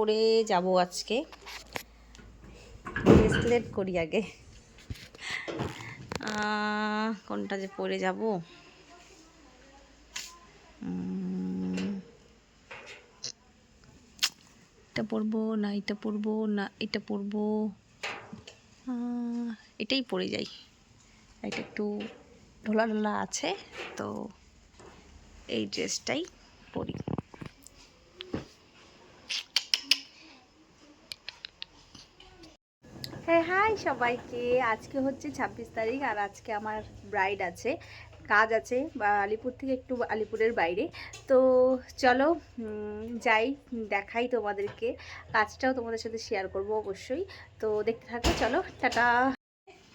পরে যাব আজকে। ব্রেসলেট করি আগে। কোনটা যে পরে যাব? এটা পরবো, না এটা পরবো, না এটা পরবো। এটাই পরে যাই। এটা একটু ঢোলা ঢোলা আছে, তো এই ড্রেসটাই পরি হ্যাঁ হাই সবাইকে। আজকে হচ্ছে ছাব্বিশ তারিখ আর আজকে আমার ব্রাইড আছে, কাজ আছে, বা আলিপুর থেকে একটু আলিপুরের বাইরে। তো চলো যাই, দেখাই তোমাদেরকে। কাজটাও তোমাদের সাথে শেয়ার করব অবশ্যই। তো দেখতে থাকো, চলো, টাটা।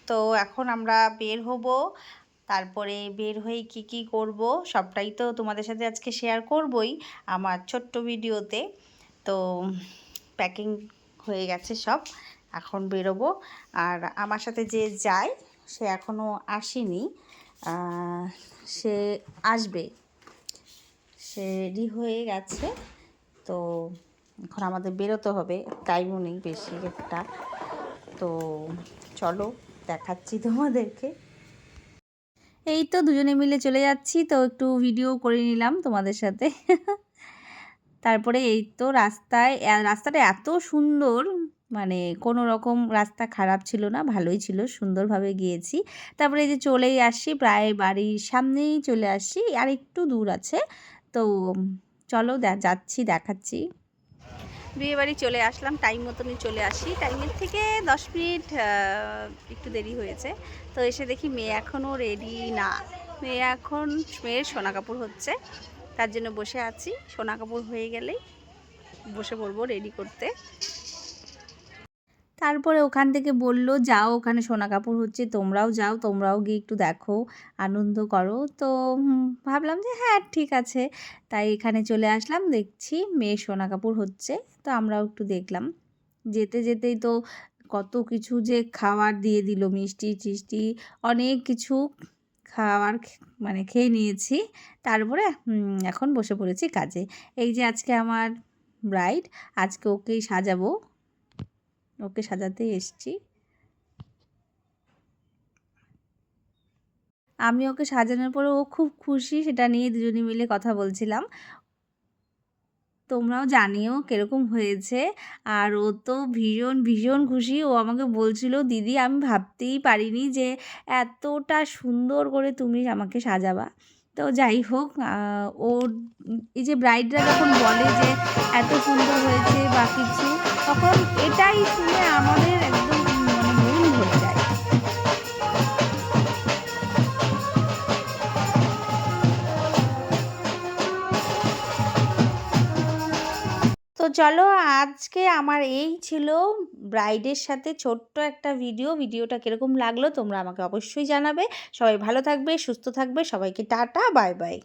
তো এখন আমরা বের হব। তারপরে বের হয়ে কি কি করব, সবটাই তো তোমাদের সাথে আজকে শেয়ার করবই আমার ছোট্ট ভিডিওতে তো। প্যাকিং হয়ে গেছে সব। এখন বেরোবো। আর আমার সাথে যে যায়, সে এখনও আসেনি। সে আসবে। সে রেডি হয়ে গেছে। তো এখন আমাদের বেরোতে হবে। টাইমও নেই বেশি একটা। তো চলো, দেখাচ্ছি তোমাদেরকে। এই তো দুজনে মিলে চলে যাচ্ছি। তো একটু ভিডিও করে নিলাম তোমাদের সাথে। তারপরে এই তো রাস্তায় রাস্তাটা এত সুন্দর। মানে কোনো রকম রাস্তা খারাপ ছিল না, ভালোই ছিল, সুন্দরভাবে গিয়েছি। তারপরে এই যে চলেই আসি, প্রায় বাড়ির সামনেই চলে আসি, আর একটু দূর আছে। তো চলো যাচ্ছি, দেখাচ্ছি। বিয়ে বাড়ি চলে আসলাম টাইম মতনই চলে আসি। টাইমের থেকে দশ মিনিট একটু দেরি হয়েছে। তো এসে দেখি মেয়ে এখনও রেডি না। মেয়ে এখন, মেয়ের সোনা কাপড় হচ্ছে। তার জন্য বসে আছি। সোনা কাপড় হয়ে গেলেই বসে পড়ব রেডি করতে। তারপরে ওখান থেকে বলল, যাও ওখানে সোনা কাপড় হচ্ছে, তোমরাও যাও, তোমরাও গিয়ে একটু দেখো, আনন্দ করো। তো ভাবলাম যে হ্যাঁ ঠিক আছে। তাই এখানে চলে আসলাম, দেখছি মেয়ে সোনা কাপড় হচ্ছে, তো আমরাও একটু দেখলাম। যেতে যেতেই তো কত কিছু যে খাবার দিয়ে দিল, মিষ্টি টিষ্টি অনেক কিছু খাবার খে- মানে খেয়ে নিয়েছি। তারপরে এখন বসে পড়েছি কাজে। এই যে আজকে আমার ব্রাইড আজকে ওকেই সাজাবো। ওকে সাজাতে এসছি। আমি ওকে সাজানোর পরে ও খুব খুশি, সেটা নিয়ে দুজনে মিলে কথা বলছিলাম। তোমরাও জানিও কীরকম হয়েছে। আর ও তো ভীষণ ভীষণ খুশি। ও আমাকে বলছিল, দিদি, আমি ভাবতেই পারিনি যে এতটা সুন্দর করে তুমি আমাকে সাজাবা। তো যাই হোক ওর এই যে ব্রাইডরা যখন বলে যে এত সুন্দর হয়েছে বা কিছু তখন এটাই শুনে আমাদের একদম মানে মন ভরে যায়। তো চলো আজকে আমার এই ছিল ব্রাইডের সাথে ছোট্ট একটা ভিডিও। ভিডিওটা কীরকম লাগল তোমরা আমাকে অবশ্যই জানাবে। সবাই ভালো থাকবে, সুস্থ থাকবে। সবাইকে টাটা, বাই বাই।